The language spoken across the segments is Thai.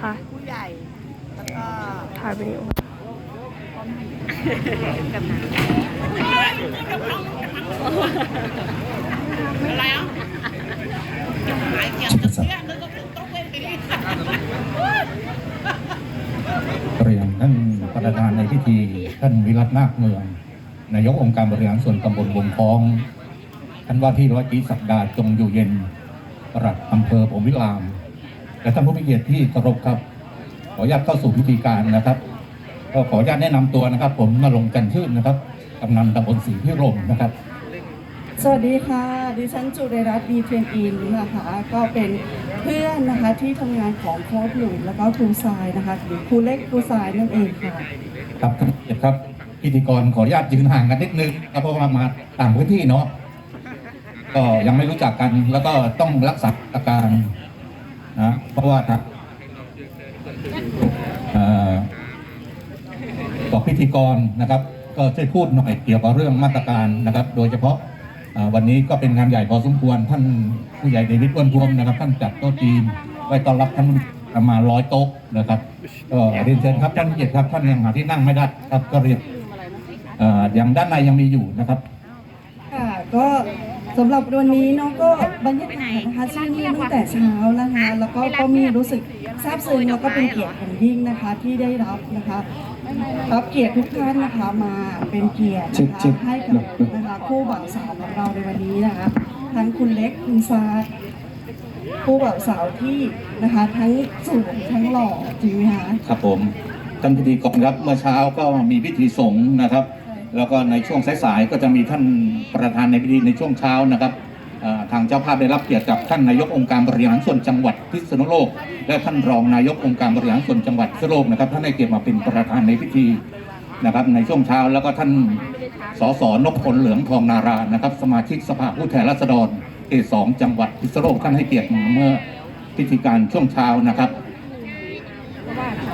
ค่ะ ผู้ใหญ่ แล้วก็ถ่ายวิดีโอกับหนังอะไรอะหายเกลือกเที่ยงแล้วก็ตบไปทีเรียนท่านประธานในพิธีท่านวิรัตนาคเมือง นายกองค์การบริหารส่วนตำบลวงคล้องท่านว่าที่ร้อยตีศักดาจงอยู่เย็นปลัดอำเภอผมวิราม และท่านผู้มีเกียรติที่เคารพครับ ขออนุญาตเข้าสู่พิธีการนะครับ ก็ขออนุญาตแนะนำตัวนะครับ ผมนรงค์จันทร์ชื่นนะครับกำนันตำบลศรีพิรมนะครับ สวัสดีค่ะ ดิฉันจุเรรัตน์ดีเทรนอินนะคะ ก็เป็นเพื่อนนะคะที่ทำงานของโค้ชหลุยแล้วก็ครูทรายนะคะหรือครูเล็กครูทรายนั่นเองค่ะครับท่านผู้เกียรติครับพิธีกรขออนุญาตยืนห่างกันนิดนึงครับเพราะว่ามาต่างพื้นที่เนาะก็ยังไม่รู้จักกันแล้วก็ต้องรักษาอาการ นะเพราะว่าครับเอ่อบอกพิธีกรนะครับ ก็ช่วยพูดหน่อยเกี่ยวกับเรื่องมาตรการนะครับ โดยเฉพาะวันนี้ก็เป็นงานใหญ่พอสมควรท่านผู้ใหญ่เดวิดอ้วนพวงนะครับ ท่านจัดโต๊ะจีนไว้ต้อนรับท่านประมาณร้อยโต๊ะนะครับก็เรียนเชิญครับท่านผู้เกียรติครับท่านยังหาที่นั่งไม่ได้ครับก็เรียนเอ่ออย่างด้านในยังมีอยู่นะครับค่ะก็ สำหรับวันนี้เนาะก็บรรยากาศนะคะที่นี่ตั้งแต่เช้านะคะแล้วก็ก็มีรู้สึกซาบซึ้งแล้วก็เป็นเกียรติอย่างยิ่งนะคะที่ได้รับนะคะรับเกียรติทุกท่านนะคะมาเป็นเกียรตินะคะให้กับนะคะคู่บ่าวสาวของเราในวันนี้นะคะทั้งคุณเล็กคุณซาคู่บ่าวสาวที่นะคะทั้งสวยทั้งหล่อจริงไหมคะครับผมท่านพิธีกรครับเมื่อเช้าก็มีพิธีสงฆ์นะครับ แล้วก็ในช่วงสายๆก็จะมีท่านประธานในพิธีในช่วงเช้านะครับทางเจ้าภาพได้รับเกียรติจากท่านนายกองค์การบริหารส่วนจังหวัดพิษณุโลก และท่านรองนายกองค์การบริหารส่วนจังหวัดพิษณุโลกนะครับท่านได้เกียรติมาเป็นประธานในพิธีนะครับในช่วงเช้าแล้วก็ท่านสสนพพลเหลืองทองนารานะครับ สมาชิกสภาผู้แทนราษฎรเขตสองจังหวัดพิษณุโลกท่านให้เกียรติมาเมื่อพิธีการช่วงเช้านะครับ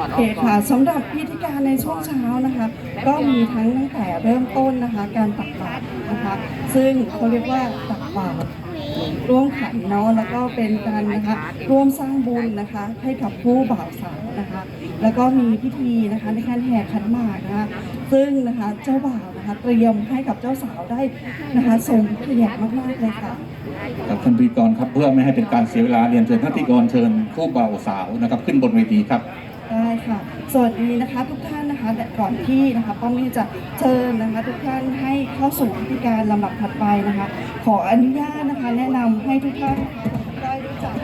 โอเคค่ะสำหรับพิธีการในช่วงเช้านะคะ ก็มีทั้งตั้งแต่เริ่มต้นนะคะ การตักบาตรนะคะ ซึ่งเขาเรียกว่าตักบาตรร่วมขันเนาะแล้วก็เป็นการนะคะร่วมสร้างบุญนะคะ ให้กับผู้บ่าวสาวนะคะ แล้วก็มีพิธีนะคะในการแห่ขันหมากนะคะ ซึ่งนะคะเจ้าบ่าวนะคะเตรียมให้กับเจ้าสาวได้นะคะทรงเกียรติมากๆเลยค่ะครับท่านพิธีกรครับเพื่อไม่ให้เป็นการเสียเวลาเรียนเชิญท่านพิธีกรเชิญคู่บ่าวสาวนะครับ ขึ้นบนเวทีครับได้ ค่ะสวัสดีนะคะทุกท่านนะคะแต่ก่อนที่นะคะป้อมนี่จะเชิญนะคะ ทุกท่านให้เข้าสู่พิธีการลำดับถัดไปนะคะ ขออนุญาตนะคะ แนะนำให้ทุกท่านได้รู้จัก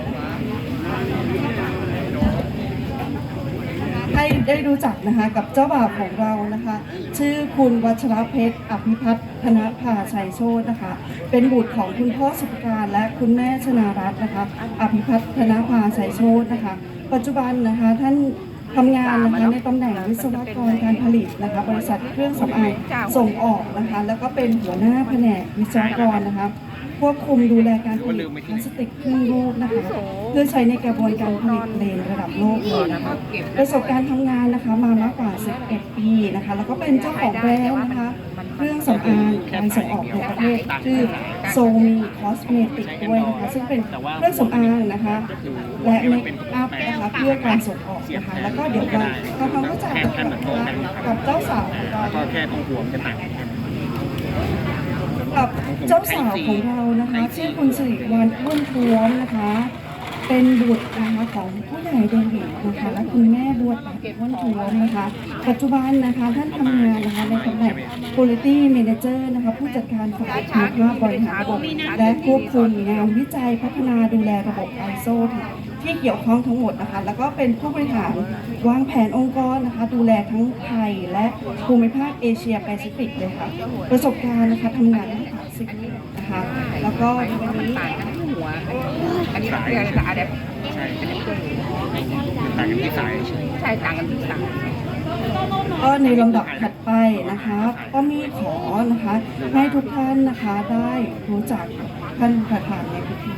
ให้ได้รู้จักนะคะกับเจ้าบ่าวของเรานะคะ ชื่อคุณวัชรเพชรอภิพัฒน์ธนภาชัยโชตนะคะ เป็นบุตรของคุณพ่อสุภการและคุณแม่ชนารัตน์นะคะ อภิพัฒน์ธนภาชัยโชตนะคะ ปัจจุบันนะคะท่าน ทำงานนะคะในตำแหน่งวิศวกรการผลิตนะคะบริษัทเครื่องสำอางส่งออกนะคะ แล้วก็เป็นหัวหน้าแผนกวิศวกรนะคะควบคุมดูแลการผลิตพลาสติกครึ่งรูปนะคะเพื่อใช้ในกระบวนการผลิตเลนระดับโลกเลยนะคะประสบการณ์ทำงานนะคะมามากกว่า 11 ปีนะคะ แล้วก็เป็นเจ้าของแบรนด์นะคะ เครื่องสำอาง การส่งออกในประเทศชื่อโซมีคอสเมติกด้วยนะคะซึ่งเป็นเครื่องสำอางนะคะและเมคอัพนะคะเพื่อการส่งออกนะคะแล้วก็เดี๋ยวเราทำความรู้จักกันนะคะกับเจ้าสาวของเราก็แค่ตรงหัวมันจะต่างกันแค่นั้นกับเจ้าสาวของเรานะคะชื่อคุณสิริวัลอ้วนท้วมนะคะ เป็นบุตรนะคะของผู้ใหญ่เดวิดนะคะและคุณแม่บวชแบบอ้วนท้วมนะคะ ปัจจุบันนะคะท่านทำงานนะคะในตำแหน่ง Quality Manager นะคะผู้จัดการฝ่ายคุณภาพบริหารระบบและควบคุมงานวิจัยพัฒนาดูแลระบบ ISO ที่เกี่ยวข้องทั้งหมดนะคะ แล้วก็เป็นผู้บริหารวางแผนองค์กรนะคะ ดูแลทั้งไทยและภูมิภาคเอเชียแปซิฟิกเลยค่ะ ประสบการณ์นะคะทำงานมาสามสิบนะคะ แล้วก็ในวันนี้ต่างกันหัวอันนี้เรียกอะไรนะอะแดปใช่ต่างกันที่สายใช่ต่างกันที่สาย ก็ในลำดับถัดไปนะคะ ก็มีขอนะคะให้ทุกท่านนะคะได้รู้จักท่านประธานในพิธี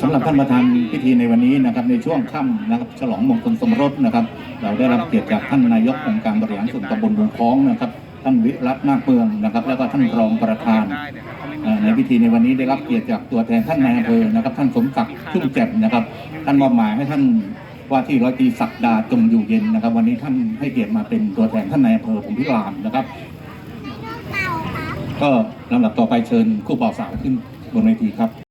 สำหรับท่านประธานพิธีในวันนี้นะครับในช่วงค่ำนะครับฉลองมงคลสมรสนะครับ เราได้รับเกียรติจากท่านนายกองค์การบริหารส่วนตำบลบุงคล้องนะครับ ท่านวิรัตนาคเมืองนะครับ แล้วก็ท่านรองประธานในพิธีในวันนี้ได้รับเกียรติจากตัวแทนท่านนายอำเภอนะครับ ท่านสมศักดิ์ชุ่มแจ่มนะครับ ท่านมอบหมายให้ท่าน ว่าที่ร้อยตรีศักดาจงอยู่เย็นนะครับ วันนี้ท่านให้เกียรติมาเป็นตัวแทนท่านนายอำเภอผมพิรามนะครับ ก็ลำดับต่อไปเชิญคู่บ่าวสาวขึ้นบนเวทีครับ